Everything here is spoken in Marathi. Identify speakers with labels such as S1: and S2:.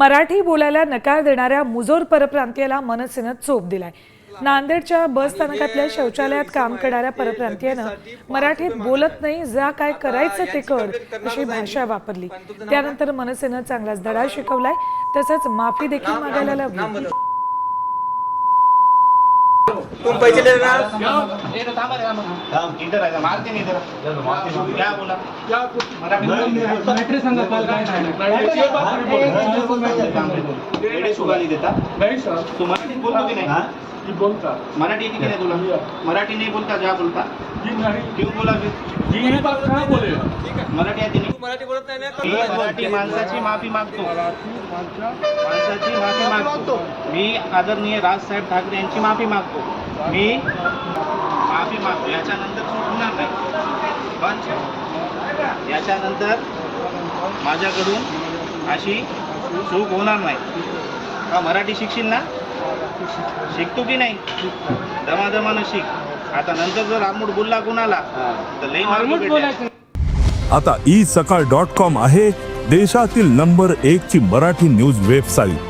S1: मराठी बोलायला नकार देणाऱ्या मुजोर परप्रांतीयाला मनसेनं चोप दिलाय. नांदेडच्या बस स्थानकातल्या शौचालयात काम करणाऱ्या परप्रांतीयानं मराठीत बोलत नाही जा काय करायचं ते कर अशी भाषा वापरली. त्यानंतर मनसेनं चांगलाच धडा शिकवलाय तसंच माफी देखील मागायला
S2: लागली
S3: नाही सर
S2: तू मराठी बोलतो की नाही?
S3: जी बोलता।
S2: मराठी येते की नाही तुला मराठी नाही बोलता ज्या बोलता?
S3: जी नाही
S2: क्यों बोला फिर?
S3: जी ही बात काय बोले?
S2: मराठी येते नाही।
S4: मराठी बोलत नाही ना?
S2: मी मराठी माणसाची माफी मागतो।
S3: मराठी माणसा
S2: माणसाची माफी मागतो. मी आदरणीय राजसाहेब ठाकरे यांची माफी मागतो. मी माफी मागतो. याच्यानंतर चूक होणार नाही. पण याच्यानंतर माझ्याकडून अशी चूक होणार नाही. का मराठी शिकशील ना? शिकतो की नाही? दमादमानं शिक. आता नंतर जर आमूड बोलला कुणाला तर लई मार्ग भेटेल.
S5: आता ई सकाळ डॉट कॉम आहे देशातील नंबर एक ची मराठी न्यूज वेबसाईट